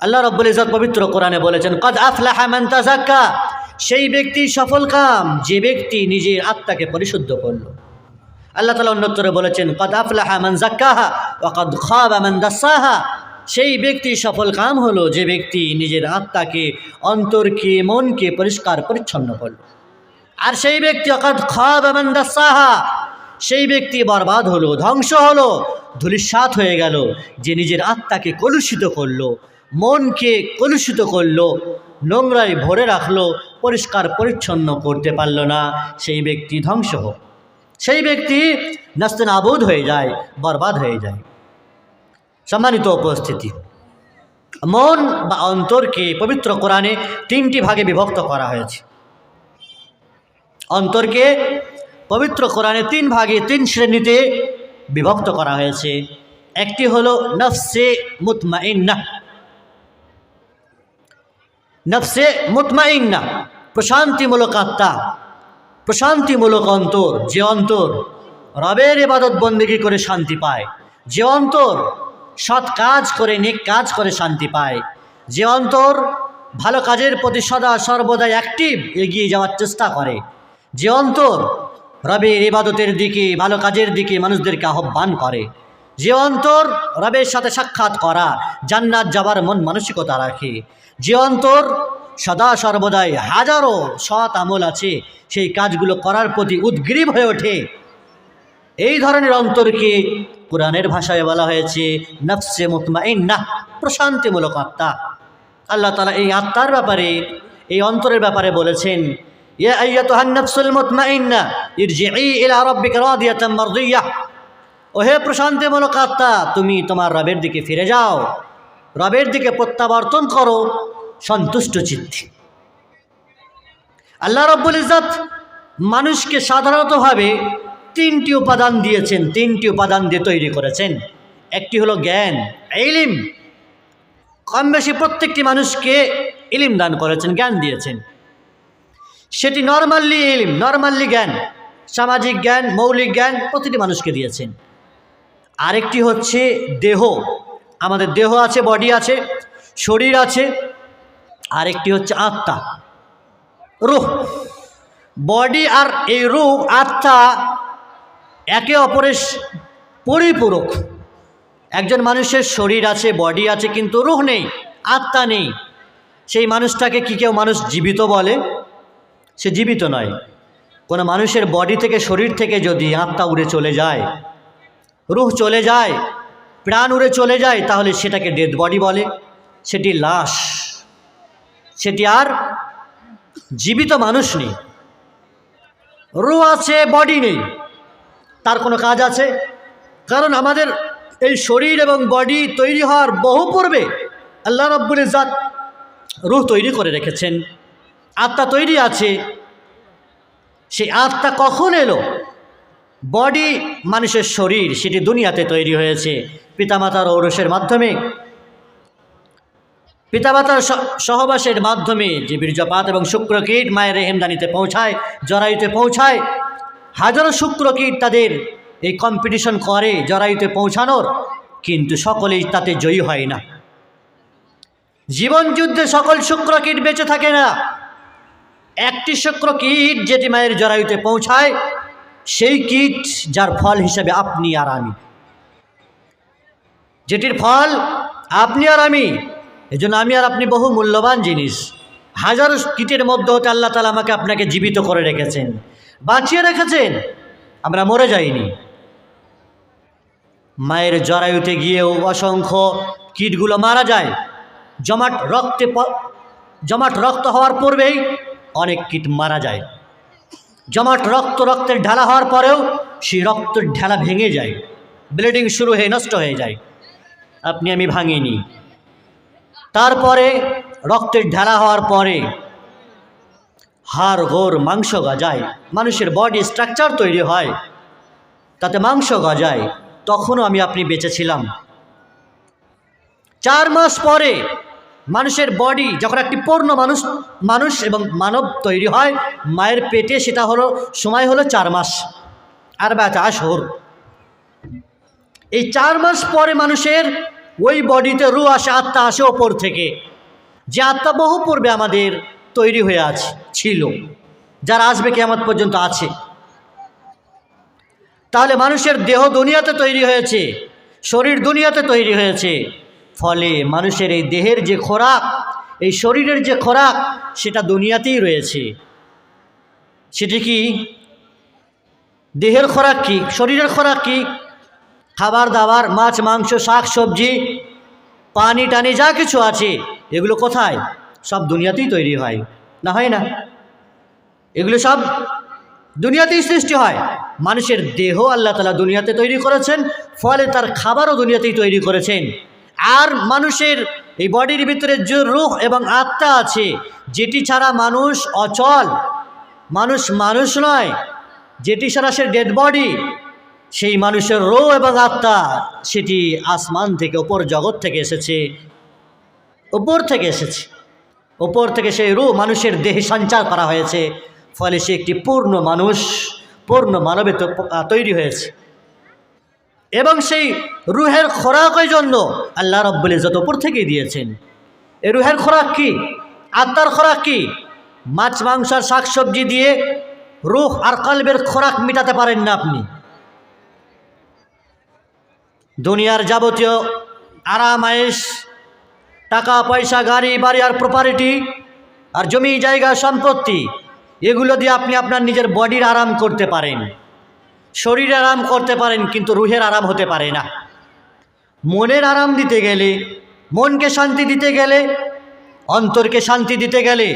আল্লাহ রব্বুল ইজত পবিত্র কোরআনে বলেছেন, কদ আফলাহা সেই ব্যক্তি সফল কাম, যে ব্যক্তি নিজের আত্মাকে পরিশুদ্ধ করল। আল্লাহ তালা অন্যত্তরে বলেছেন, কদ আফলাহা মান জাক্কাহা ওয়া কদ খাবা দাসাহা সেই ব্যক্তি সফল কাম হলো যে ব্যক্তি নিজের আত্মাকে, অন্তরকে, মনকে পরিষ্কার পরিচ্ছন্ন করল। আর সেই ব্যক্তি অকাদ খাবা মান দাসাহা, সেই ব্যক্তি বরবাদ হলো, ধ্বংস হলো ধুলিস্বাত হয়ে গেল, যে নিজের আত্মাকে কলুষিত করল। মনকে কলুষিত করল, নোংরায় ভরে রাখল, পরিষ্কার পরিচ্ছন্ন করতে পারল না, সেই ব্যক্তি ধ্বংস হোক। সেই ব্যক্তি নাস্তেনাবুদ হয়ে যায়, বরবাদ হয়ে যায়। সম্মানিত উপস্থিতি, মন বা অন্তরকে পবিত্র কোরআনে তিনটি ভাগে বিভক্ত করা হয়েছে। অন্তরকে পবিত্র কোরআনে তিন ভাগে, তিন শ্রেণীতে বিভক্ত করা হয়েছে। একটি হলো নফসে মুতমাইন্না নফসে মুতমাইন্না, প্রশান্তিমূলক আত্মা, প্রশান্তিমূলক অন্তর, যে অন্তর রবের ইবাদত বন্দিগি করে শান্তি পায়, যে অন্তর সৎ কাজ করে, নেক কাজ করে শান্তি পায়, যে অন্তর ভালো কাজের প্রতি সদা সর্বদাই অ্যাক্টিভ এগিয়ে যাওয়ার চেষ্টা করে, যে অন্তর রবের ইবাদতের দিকে, ভালো কাজের দিকে মানুষদেরকে আহ্বান করে। যে অন্তর রবের সাথে সাক্ষাৎ করা, জান্নাত যাবার মন মানসিকতা রাখে। যে অন্তর সদা সর্বদাই হাজারো সৎ আমল আছে, সেই কাজগুলো করার প্রতি উদ্গ্রীব হয়ে ওঠে। এই ধরনের অন্তরকে কোরআনের ভাষায় বলা হয়েছে, নফসে মুতমাইন্না, প্রশান্তিমূলক আত্মা। আল্লাহ তালা এই আত্মার ব্যাপারে, এই অন্তরের ব্যাপারে বলেছেন, ইয়া আইয়াতুহান নফসুল মুতমাইন্না ইরজিই ইলা রাব্বিকা রাদিয়াতাম মারদিয়াহ ওহে প্রশান্তিমূলক আত্মা তুমি তোমার রবের দিকে ফিরে যাও। রবের দিকে প্রত্যাবর্তন করো, সন্তুষ্ট চিত্তে। আল্লাহ রব্বুল ইজত মানুষকে সাধারণতভাবে তিনটি উপাদান দিয়েছেন, তিনটি উপাদান দিয়ে তৈরি করেছেন। একটি হলো জ্ঞান, ইলিম। কম বেশি প্রত্যেকটি মানুষকে ইলিম দান করেছেন, জ্ঞান দিয়েছেন। সেটি নর্মালি ইলিম নর্মালি জ্ঞান। সামাজিক জ্ঞান, মৌলিক জ্ঞান প্রতিটি মানুষকে দিয়েছেন। আরেকটি হচ্ছে দেহ। আমাদের দেহ আছে বডি আছে, শরীর আছে, আরেকটি হচ্ছে আত্মা। রুহ। বডি আর এই রুহ, আত্মা একে অপরের পরিপূরক। একজন মানুষের শরীর আছে বডি আছে, কিন্তু রুহ নেই, আত্মা নেই। সেই মানুষটাকে কি কেউ মানুষ জীবিত বলে? সে জীবিত নয়। কোনো মানুষের বডি থেকে, শরীর থেকে যদি আত্মা উড়ে চলে যায় রুহ চলে যায়, প্রাণ উড়ে চলে যায়, তাহলে সেটাকে ডেড বডি বলে। সেটি লাশ। সেটি আর জীবিত মানুষ নেই। রুহ আছে বডি নেই। তার কোনো কাজ আছে? কারণ আমাদের এই শরীর এবং বডি তৈরি হওয়ার বহু পূর্বে আল্লাহ রব্বুল ইজাত রুহ তৈরি করে রেখেছেন। আত্মা তৈরি আছে। সেই আত্মা কখন এলো? বডি মানুষের শরীর, সেটি দুনিয়াতে তৈরি হয়েছে। পিতামাতার ঔরসের মাধ্যমে। পিতামাতার সহবাসের মাধ্যমে যে বীর্যপাত এবং শুক্রকীট মায়ের রেহেমদানিতে পৌঁছায়, জরায়ুতে পৌঁছায়, হাজারো শুক্রকীট তাদের এই কম্পিটিশন করে জরায়ুতে পৌঁছানোর, কিন্তু সকলেই তাতে জয়ী হয় না। জীবন যুদ্ধে সকল শুক্রকীট বেঁচে থাকে না। একটি শুক্রকীট যেটি মায়ের জরায়ুতে পৌঁছায় সেই কীট যার ফল হিসাবে আপনি আর আমি। যেটির ফল আপনি আর আমি, এজন্য আমি আর আপনি বহু মূল্যবান জিনিস। হাজারো কীটের মধ্যে হতে আল্লাহ তালা আমাকে আপনাকে জীবিত করে রেখেছেন, বাঁচিয়ে রেখেছেন। আমরা মরে যাইনি। মায়ের জরায়ুতে গিয়েও অসংখ্য কীটগুলো মারা যায়। জমাট রক্তে জমাট রক্ত হওয়ার পূর্বেই অনেক কীট মারা যায়। জমাট রক্ত রক্তের ঢালা হওয়ার পরেও সেই রক্তের ঢালা ভেঙে যায়। ব্লিডিং শুরু হয়ে, নষ্ট হয়ে যায়। আপনি, আমি ভাঙিনি। তারপরে রক্তের ঢালা হওয়ার পরে হাড়, গোড়, মাংস গজায়। মানুষের বডি স্ট্রাকচার তৈরি হয়। তাতে মাংস গজায়। তখনও আমি আপনি বেঁচেছিলাম চার মাস পরে মানুষের বডি যখন একটি পূর্ণ মানুষ মানুষ এবং মানব তৈরি হয়, মায়ের পেটে সেটা হলো, সময় হলো চার মাস। আর বা চাষ হোর এই চার মাস পরে মানুষের ওই বডিতে রু আসে, আত্মা আসে ওপর থেকে। যে আত্মা বহু পূর্বে আমাদের তৈরি হয়ে আছে, ছিল। যারা আসবে কেমন পর্যন্ত আছে। তাহলে মানুষের দেহ দুনিয়াতে তৈরি হয়েছে, শরীর দুনিয়াতে তৈরি হয়েছে। ফলে মানুষের এই দেহের যে খোরাক, এই শরীরের যে খোরাক, সেটা দুনিয়াতেই রয়েছে। সেটি কি? দেহের খোরাক কি? শরীরের খোরাক কি? খাবার দাবার, মাছ, মাংস, শাক, সবজি, পানি টানি, যা কিছু আছে, এগুলো কোথায়? সব দুনিয়াতেই তৈরি হয়। না হয় না? এগুলো সব দুনিয়াতেই সৃষ্টি হয়। মানুষের দেহ আল্লাহ তালা দুনিয়াতে তৈরি করেছেন, ফলে তার খাবারও দুনিয়াতেই তৈরি করেছেন। আর মানুষের এই বডির ভিতরে যে রুহ এবং আত্মা আছে, যেটি ছাড়া মানুষ অচল, মানুষ মানুষ নয়, যেটি ছাড়া সে ডেড বডি সেই মানুষের রো এবং আত্মা সেটি আসমান থেকে ওপর জগৎ থেকে এসেছে ওপর থেকে এসেছে ওপর থেকে সেই রু মানুষের দেহে সঞ্চার করা হয়েছে, ফলে সে একটি পূর্ণ মানুষ, পূর্ণ মানবে তৈরি হয়েছে। এবং সেই রুহের খোরাকের জন্য আল্লাহ রব্বুল ইজত ওপর থেকেই দিয়েছেন। এই রুহের খোরাক কি? আত্মার খোরাক কি? মাছ, মাংস আর শাকসবজি দিয়ে রুহ আর কলবের খোরাক মেটাতে পারেন না আপনি। দুনিয়ার যাবতীয় আরাম আয়েস টাকা, পয়সা, গাড়ি, বাড়ি আর প্রপার্টি আর জমি, জায়গা, সম্পত্তি, এগুলো দিয়ে আপনি আপনার নিজের বডির আরাম করতে পারেন। শরীর আরাম করতে পারেন, কিন্তু রুহের আরাম হতে পারে না। মনের আরাম দিতে গেলে, মনকে শান্তি দিতে গেলে, অন্তরকে শান্তি দিতে গেলে,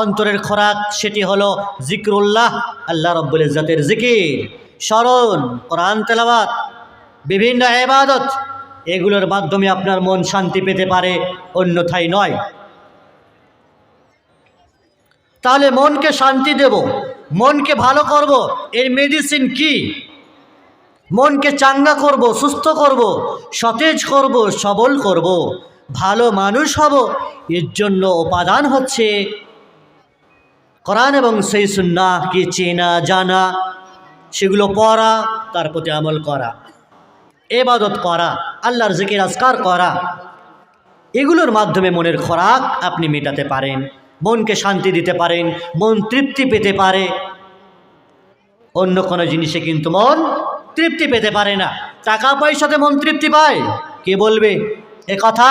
অন্তরের খোরাক সেটি হলো জিক্রুল্লাহ, আল্লাহ রব্বুল ইজ্জতের জিকির, স্মরণ, কোরআন, তেলাওয়াত, বিভিন্ন এবাদত এগুলোর মাধ্যমে আপনার মন শান্তি পেতে পারে, অন্যথায় নয়। তাহলে মনকে শান্তি দেব মনকে ভালো করব, এর মেডিসিন কি? মনকে চাঙ্গা করব, সুস্থ করব, সতেজ করব, সবল করব, ভালো মানুষ হব, এর জন্য উপাদান হচ্ছে কোরআন এবং সেই সুন্নাহকে চেনা, জানা, সেগুলো পড়া, তার প্রতি আমল করা, এবাদত করা, আল্লাহর জিকির, আজকার করা, এগুলোর মাধ্যমে মনের খোরাক আপনি মেটাতে পারেন। মনকে শান্তি দিতে পারেন, মন তৃপ্তি পেতে পারে। অন্য কোনো জিনিসে কিন্তু মন তৃপ্তি পেতে পারে না। টাকা পয়সাতে মন তৃপ্তি পায়। কে বলবে? এ কথা,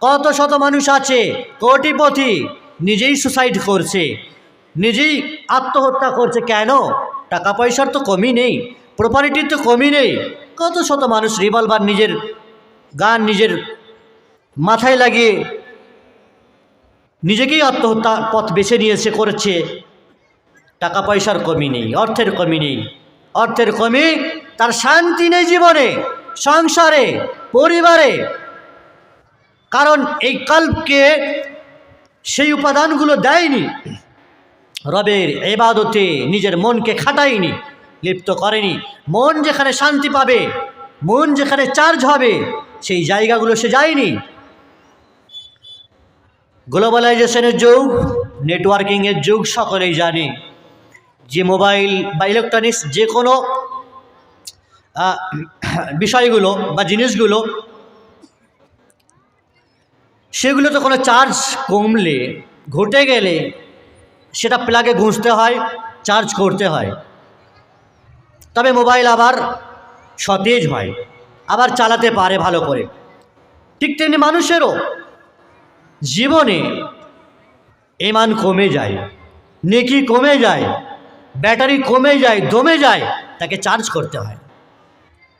কত শত মানুষ আছে, কোটিপতি, নিজেই সুসাইড করছে, নিজেই আত্মহত্যা করছে। কেন? টাকা পয়সার তো কমই নেই প্রপার্টির তো কমই নেই। কত শত মানুষ রিভলভার নিজের গান নিজের মাথায় লাগিয়ে নিজেকেই আত্মহত্যা পথ বেছে নিয়েছে, করেছে। টাকা পয়সার কমি নেই, অর্থের কমি নেই। অর্থের কমি তার শান্তি নেই জীবনে, সংসারে, পরিবারে। কারণ এই কল্পকে সেই উপাদানগুলো দেয়নি। রবের এবাদতে নিজের মনকে খাটায়নি, লিপ্ত করেনি। মন যেখানে শান্তি পাবে, মন যেখানে চার্জ হবে, সেই জায়গাগুলো সে যায়নি। গ্লোবালাইজেশনের যুগ নেটওয়ার্কিংয়ের যুগ, সকলেই জানে যে মোবাইল বা ইলেকট্রনিক্স যে কোনো বিষয়গুলো বা জিনিসগুলো, সেগুলোতে কোনো চার্জ কমলে, ঘটে গেলে সেটা প্লাগে গুঁজতে হয় চার্জ করতে হয়। তবে মোবাইল আবার সতেজ হয়, আবার চালাতে পারে ভালো করে। ঠিক তেমনি মানুষেরও জীবনে এমান কমে যায়, নেকি কমে যায়, ব্যাটারি কমে যায়, দমে যায়, তাকে চার্জ করতে হয়।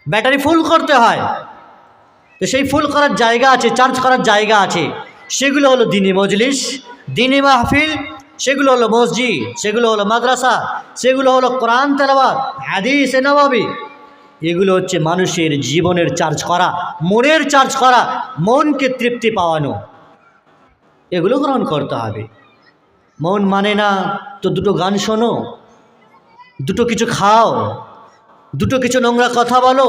ব্যাটারি ফুল করতে হয়। তো সেই ফুল করার জায়গা আছে চার্জ করার জায়গা আছে। সেগুলো হলো দিনী মজলিস, দিনী মাহফিল, সেগুলো হলো মসজিদ, সেগুলো হলো মাদ্রাসা, সেগুলো হলো কোরআন তেলাবাদ হাদিস নবাবি এগুলো হচ্ছে মানুষের জীবনের চার্জ করা, মনের চার্জ করা, মনকে তৃপ্তি পাওয়ানো। এগুলো গ্রহণ করতে হবে। মন মানে না, তো দুটো গান শোনো, দুটো কিছু খাও, দুটো কিছু নোংরা কথা বলো,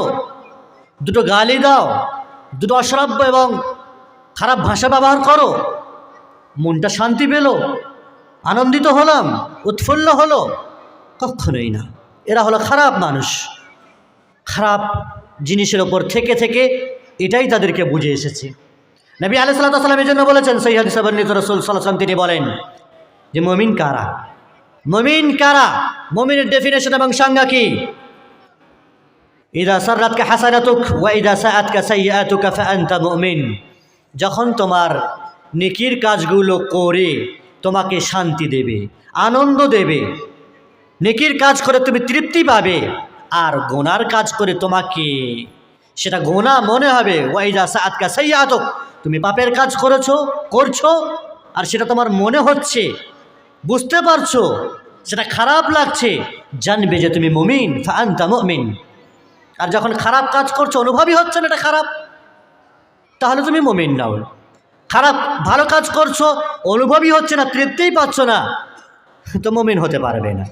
দুটো গালি দাও, দুটো অশ্রাব্য এবং খারাপ ভাষা ব্যবহার করো। মনটা শান্তি পেল, আনন্দিত হলাম, উৎফুল্ল হলো। কখনোই না, এরা হলো খারাপ মানুষ। খারাপ জিনিসের ওপর থেকে থেকে এটাই তাদেরকে বুঝে এসেছে। নবী আলি সাল্লাম এই জন্য বলেছেন সৈয়দ সাবান্নিত রসুল সাল্লাম তিনি বলেন যে মমিন কারা? মমিন কারা? মমিনের ডেফিনেশন এবং সংজ্ঞা কি? ইদা সাররাতকে হাসানাতুক ওয়া ইদা সাআতকা সাইয়াতুকা ফাআনতা মুমিন। যখন তোমার নেকির কাজগুলো করে, তোমাকে শান্তি দেবে, আনন্দ দেবে, নেকির কাজ করে তুমি তৃপ্তি পাবে, আর গোনার কাজ করে তোমাকে সেটা গোনা মনে হবে। ওয়াইদা সাআতকা সাইয়াতুক। তুমি পাপের কাজ করেছ, করছ, আর সেটা তোমার মনে হচ্ছে। বুঝতে পারছ? সেটা খারাপ লাগছে। জানবে যে তুমি মুমিন, ফাআনতা মুমিন। আর যখন খারাপ কাজ করছ, অনুভবই হচ্ছে না এটা খারাপ। তাহলে তুমি মমিন নাও খারাপ, ভালো কাজ করছ, অনুভবই হচ্ছে না, তৃপ্তিই পাচ্ছ না। তো মমিন হতে পারবে না।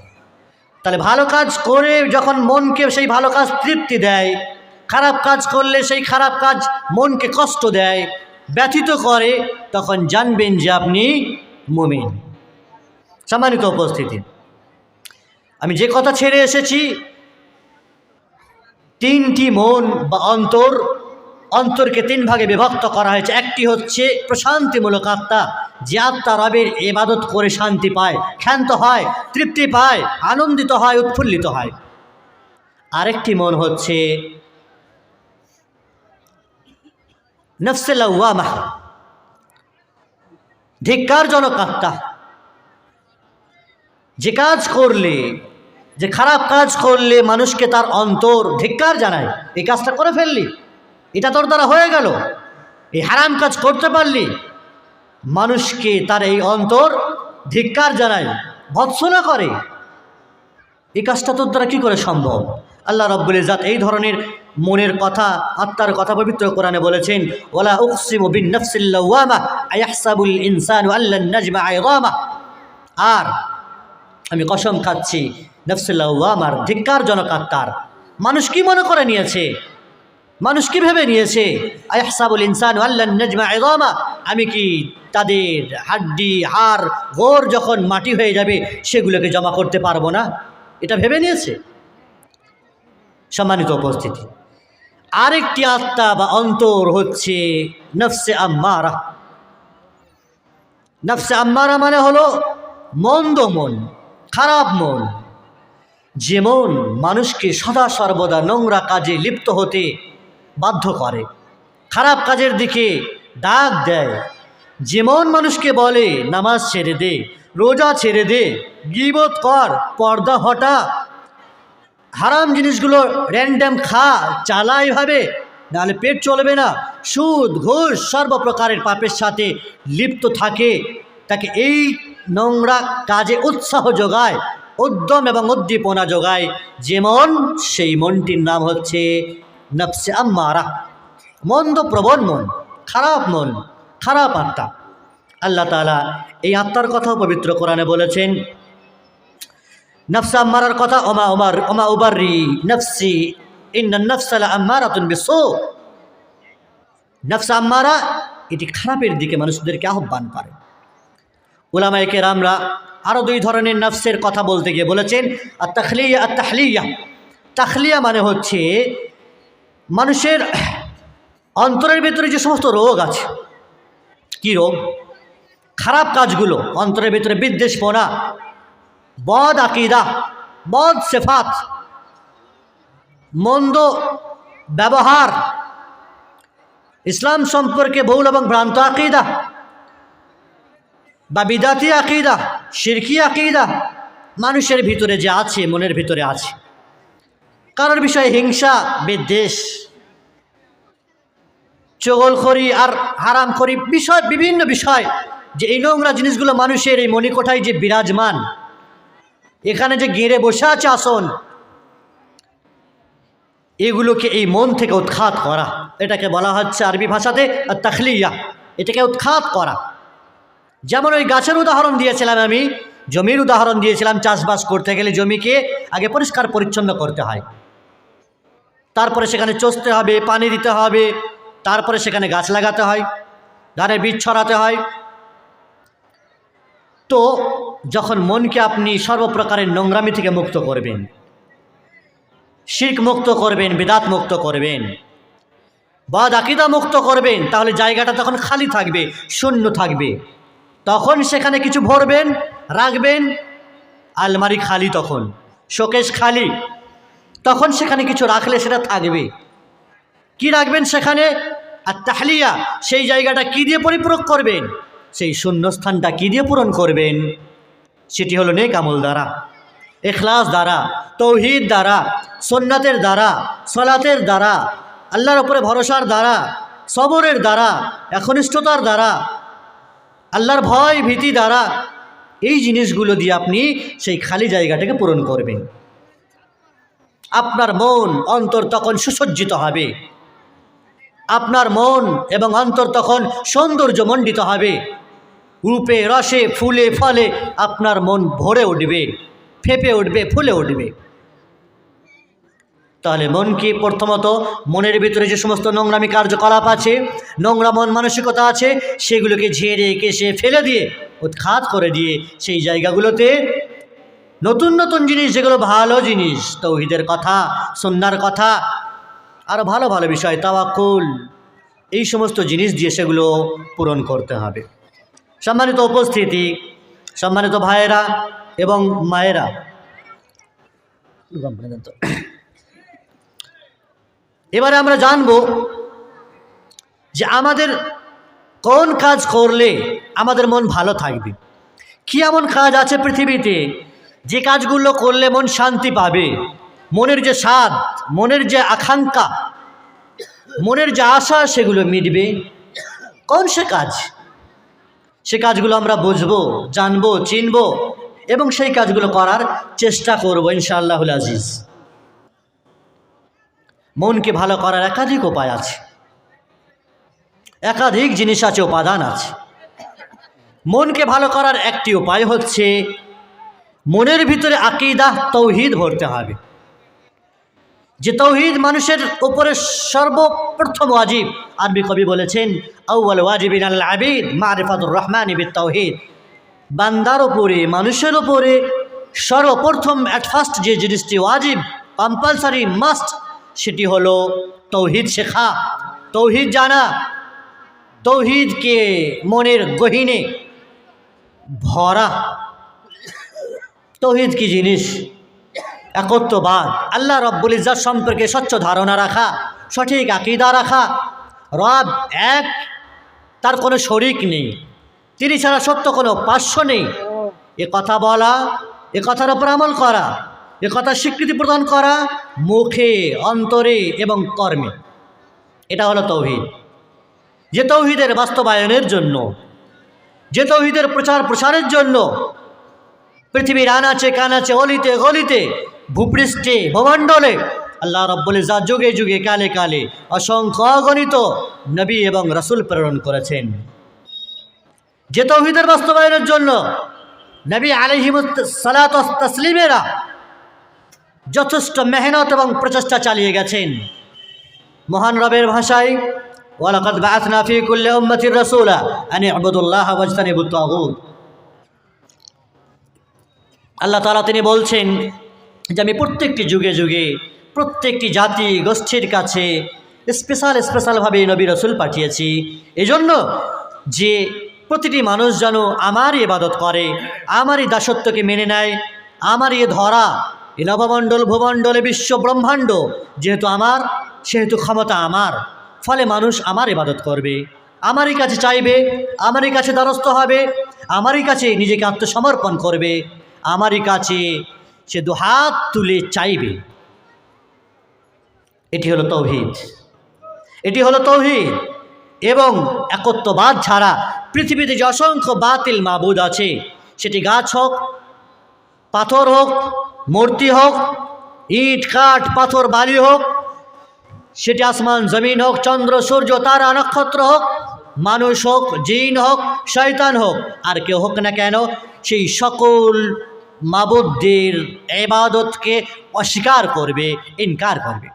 তাহলে ভালো কাজ করে যখন মনকে সেই ভালো কাজ তৃপ্তি দেয় খারাপ কাজ করলে সেই খারাপ কাজ মনকে কষ্ট দেয়, ব্যথিত করে, তখন জানবেন যে আপনি মমিন। সম্মানিত উপস্থিতি, আমি যে কথা ছেড়ে এসেছি, তিনটি মন বা অন্তর, অন্তরকে তিন ভাগে বিভক্ত করা হয়েছে। একটি হচ্ছে প্রশান্তিমূলক আত্মা, যে আত্মা রবের এবাদত করে শান্তি পায়, ক্ষান্ত হয়, তৃপ্তি পায়, আনন্দিত হয়, উৎফুল্লিত হয়। আরেকটি মন হচ্ছে নফসেলাউমা ধিক্কারজনক আত্মা। যে কাজ করলে, যে খারাপ কাজ করলে মানুষকে তার অন্তর ধিক্কার জানায়, এই কাজটা করে ফেললি। এটা তোর দ্বারা হয়ে গেল। এই হারাম কাজ করতে পারলি। মানুষকে তার এই অন্তর ধিক্কার জানায়, ভৎসনা করে। এই কাজটা তোর দ্বারা কী করে সম্ভব? আল্লাহ রব্বুল ইজাত এই ধরনের মনের কথা, আত্মার কথা পবিত্র কোরআনে বলেছেন ওলা উকসিমু বিন নফসিল্লাওয়ামা আয়াহসাবুল ইনসানু আল্লান নাজমা আয়দামা আর আমি কসম খাচ্ছি নফসুল্লাহমার ধিক্কারজনক আত্মার। মানুষ কি মনে করে নিয়েছে? মানুষ কি ভেবে নিয়েছে? আহসাবুল ইনসান আল্লাহ নজমা এদমা আমি কি তাদের হাড্ডি, হাড় গোর যখন মাটি হয়ে যাবে, সেগুলোকে জমা করতে পারব না? এটা ভেবে নিয়েছে? সম্মানিত উপস্থিতি আরেকটি আত্মা বা অন্তর হচ্ছে নফসে আম্মারা। নফসে আম্মারা মানে হলো মন্দ মন, খারাপ মন। যেমন মানুষকে সদা সর্বদা নোংরা কাজে লিপ্ত হতে বাধ্য করে, খারাপ কাজের দিকে ডাক দেয়। যেমন মানুষকে বলে, নামাজ ছেড়ে দে, রোজা ছেড়ে দে, গিবত কর, পর্দা হটা হারাম জিনিসগুলো র্যান্ডাম খা চালা এভাবে নাহলে পেট চলবে না। সুদ, ঘুষ সর্বপ্রকারের পাপের সাথে লিপ্ত থাকে। তাকে এই নোংরা কাজে উৎসাহ যোগায়, উদ্যম এবং উদ্দীপনা যোগায়। যেমন সেই মনটির নাম হচ্ছে নফসে আম্মারা। মন্দ প্রবণ মন, খারাপ মন, খারাপ আত্মা। আল্লাহ তালা এই আত্মার কথাও পবিত্র কোরআনে বলেছেন নফসা আম্মারার কথা, ওমা ওমার ওমা উবারি নফসি, ইন্না নফসালা আম্মারাতুন বিসো। নফসা আম্মারা এটি খারাপের দিকে মানুষদেরকে আহ্বান করে। ওলামাইকে রামরা আরও দুই ধরনের নফসের কথা বলতে গিয়ে বলেছেন আর তাখলিয়া আর তাহলিয়া মানে হচ্ছে মানুষের অন্তরের ভেতরে যে সমস্ত রোগ আছে। কি রোগ? খারাপ কাজগুলো, অন্তরের ভেতরে বিদ্বেষপনা বদ আকিদা, বদ সেফাত, মন্দ ব্যবহার, ইসলাম সম্পর্কে বহুল এবং ভ্রান্ত আকিদা, বা বিদাতি আকিদা, শিরকি আকিদা, মানুষের ভিতরে যে আছে, মনের ভিতরে আছে। কারোর বিষয়ে হিংসা, বিদ্বেষ, চগলখড়ি আর হারামখড়ি বিষয়, বিভিন্ন বিষয়, যে এই নোংরা জিনিসগুলো মানুষের এই মণিকোঠায় যে বিরাজমান এখানে যে গেড়ে বসে আছে আসন, এগুলোকে এই মন থেকে উৎখাত করা। এটাকে বলা হচ্ছে আরবি ভাষাতে তাখলিয়া। এটাকে উৎখাত করা। যেমন ওই গাছের উদাহরণ দিয়েছিলাম আমি, জমির উদাহরণ দিয়েছিলাম, চাষবাস করতে গেলে জমিকে আগে পরিষ্কার পরিচ্ছন্ন করতে হয়। তারপরে সেখানে চষতে হবে, পানি দিতে হবে, তারপরে সেখানে গাছ লাগাতে হয়, ধানের বীজ ছড়াতে হয়। তো যখন মনকে আপনি সর্বপ্রকারের নোংরামি থেকে মুক্ত করবেন, শির্ক মুক্ত করবেন, বিদাত মুক্ত করবেন বা দাকিদা মুক্ত করবেন, তাহলে জায়গাটা তখন খালি থাকবে, শূন্য থাকবে। তখন সেখানে কিছু ভরবেন, রাখবেন, আলমারি খালি তখন, শোকেশ খালি। তখন সেখানে কিছু রাখলে সেটা থাকবে। কি রাখবেন সেখানে? আর তাহলিয়া, সেই জায়গাটা কি দিয়ে পরিপূরক করবেন? সেই শূন্যস্থানটা কি দিয়ে পূরণ করবেন? সেটি হলো নেক আমল দ্বারা, এখলাস দ্বারা, তৌহিদ দ্বারা সোননাথের দ্বারা, সলাতের দ্বারা, আল্লাহর ওপরে ভরসার দ্বারা, সবরের দ্বারা, একনিষ্ঠতার দ্বারা, আল্লাহর ভয় ভীতি দ্বারা এই জিনিসগুলো দিয়ে আপনি সেই খালি জায়গাটাকে পূরণ করবেন। আপনার মন অন্তর তখন সুসজ্জিত হবে। আপনার মন এবং অন্তর তখন সৌন্দর্যমণ্ডিত হবে। রূপে, রসে, ফুলে, ফলে আপনার মন ভরে উঠবে, ফেপে উঠবে, ফুলে উঠবে। তাহলে মনকে প্রথমত মনের ভিতরে যে সমস্ত নোংরামি কার্যকলাপ আছে, নোংরা মন মানসিকতা আছে, সেগুলোকে ঝেড়ে, কেসে ফেলে দিয়ে, উৎখাত করে দিয়ে সেই জায়গাগুলোতে নতুন নতুন জিনিস, যেগুলো ভালো জিনিস, তৌহিদের কথা সন্ন্যার কথা আরও ভালো ভালো বিষয়, তাওয়াক্কুল, এই সমস্ত জিনিস দিয়ে সেগুলো পূরণ করতে হবে। সম্মানিত উপস্থিতি, সম্মানিত ভাইয়েরা এবং মায়েরা। এবারে আমরা জানব যে আমাদের কোন কাজ করলে আমাদের মন ভালো থাকবে? কি এমন কাজ আছে পৃথিবীতে যে কাজগুলো করলে মন শান্তি পাবে? মনের যে স্বাদ, মনের যে আকাঙ্ক্ষা, মনের যে আশা, সেগুলো মিটবে? কোন সে কাজ? সে কাজগুলো আমরা বুঝব, জানব, চিনবো এবং সেই কাজগুলো করার চেষ্টা করব ইনশাআল্লাহুল আজিজ। মনকে ভালো করার একাধিক উপায় আছে। একাধিক জিনিস আছে, উপাদান আছে। মনকে ভালো করার একটি উপায় হচ্ছে মনের ভিতরে আকিদা, তৌহিদ ভরতে হবে। যে তৌহিদ মানুষের উপরে সর্বপ্রথম ওয়াজিব, আরবি কবি বলেছেন আউ্ল ওয়াজিবিন আল আবিদ, মারিফাতুর রহমান ইবিদ তৌহিদ বান্দার ওপরে মানুষের ওপরে সর্বপ্রথম অ্যাট ফার্স্ট যে জিনিসটি ওয়াজিব কম্পালসারি মাস্ট সেটি হলো তৌহিদ শেখা। তৌহিদ জানা, তৌহিদকে মনের গহিনে ভরা। তৌহিদ কি জিনিস? একত্ববাদ। আল্লাহ রব্বুল ইজাত সম্পর্কে স্বচ্ছ ধারণা রাখা, সঠিক আকিদা রাখা। রব এক, তার কোনো শরিক নেই। তিনি ছাড়া সত্য কোনো পার্শ্ব নেই। এ কথা বলা, এ কথার ওপর আমল করা, এ কথা স্বীকৃতি প্রদান করা মুখে, অন্তরে এবং কর্মে। এটা হলো তৌহিদ। যে তৌহিদের বাস্তবায়নের জন্য, যে তৌহিদের প্রচার প্রসারের জন্য, পৃথিবীর আনাচে কানাচে, অলিতে গলিতে ভূপৃষ্ঠে, ভূমণ্ডলে। আল্লাহ রব্বুল ইজা যুগে যুগে, কালে কালে অসংখ্য অগণিত নবী এবং রসুল প্রেরণ করেছেন। যে তৌহিদের বাস্তবায়নের জন্য নবী আলহিম সালাত তসলিমেরা যথেষ্ট মেহনত এবং প্রচেষ্টা চালিয়ে গেছেন। মহান রবের ভাষায়, ওয়ালাকাদ বাআথনা ফি কুল্লি উম্মাতির রাসূলা আন ইবুদুল্লাহ ওয়াজতানিবুত তাগুত। আল্লাহ তাআলা তিনি বলছেন যে আমি প্রত্যেকটি যুগে যুগে, প্রত্যেকটি জাতি গোষ্ঠীর কাছে স্পেশাল স্পেশালভাবে নবী রসুল পাঠিয়েছি। এজন্য যে প্রতিটি মানুষ যেন আমারই ইবাদত করে, আমারই দাসত্বকে মেনে নেয় আমার আমারই ধরা, এ নবমণ্ডল, ভূমণ্ডলে বিশ্ব ব্রহ্মাণ্ড, যেহেতু আমার, সেহেতু ক্ষমতা আমার, ফলে মানুষ আমার ইবাদত করবে। আমারই কাছে চাইবে, আমারই কাছে দ্বারস্থ হবে, আমারই কাছে নিজেকে আত্মসমর্পণ করবে, আমারই কাছে সে দুহাত তুলে চাইবে। এটি হলো তৌহিদ। এটি হলো তৌহিদ এবং একত্ববাদ ছাড়া পৃথিবীতে যে অসংখ্য বাতিল মাবুদ আছে, সেটি গাছ হোক, পাথর হোক, মূর্তি হোক, ইট, কাঠ, পাথর, বালি হোক, সেটি আসমান, জমিন হোক, চন্দ্র, সূর্য, তারা, নক্ষত্র হোক, মানুষ হোক, জিন হোক, শয়তান হোক, আর কেউ হোক না কেন, সেই সকল মাবুদ্দের এবাদতকে অস্বীকার করবে, ইনকার করবে।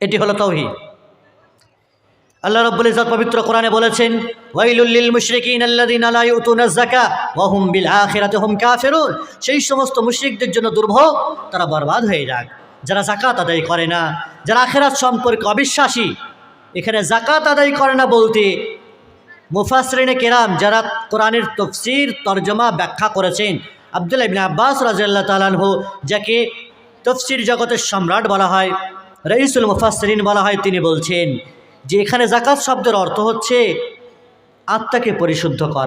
এটি হলো তৌহিদ। আল্লাহ রাব্বুল ইজ্জত পবিত্র কোরআনে বলেছেন, ওয়াইলুল লিল মুশরিকিন আল্লাযিনা লা ইউতুনাজ যাকা ওয়া হুম বিল আখিরাতি হুম কাফিরুন। সেই সমস্ত মুশরিকদের জন্য দুর্ভোগ, তারা বরবাদ হয়ে যাক। যারা যাকাত আদায় করে না, যারা আখিরাত সম্পর্কে অবিশ্বাসী, এখানে জাকাত আদায় করে না বলতে মুফাসরিনে কেরাম যারা কোরআনের তফসির তর্জমা ব্যাখ্যা করেছেন আবদুল্লাহ ইবিন আব্বাস রাজিয়াল্লাহ তালানহ যাকে তফসির জগতের সম্রাট বলা হয় রঈসুল মুফাসরিন বলা হয়, তিনি বলছেন যে এখানে জাকাত শব্দের অর্থ হচ্ছে আত্মাকে পরিশুদ্ধ করা।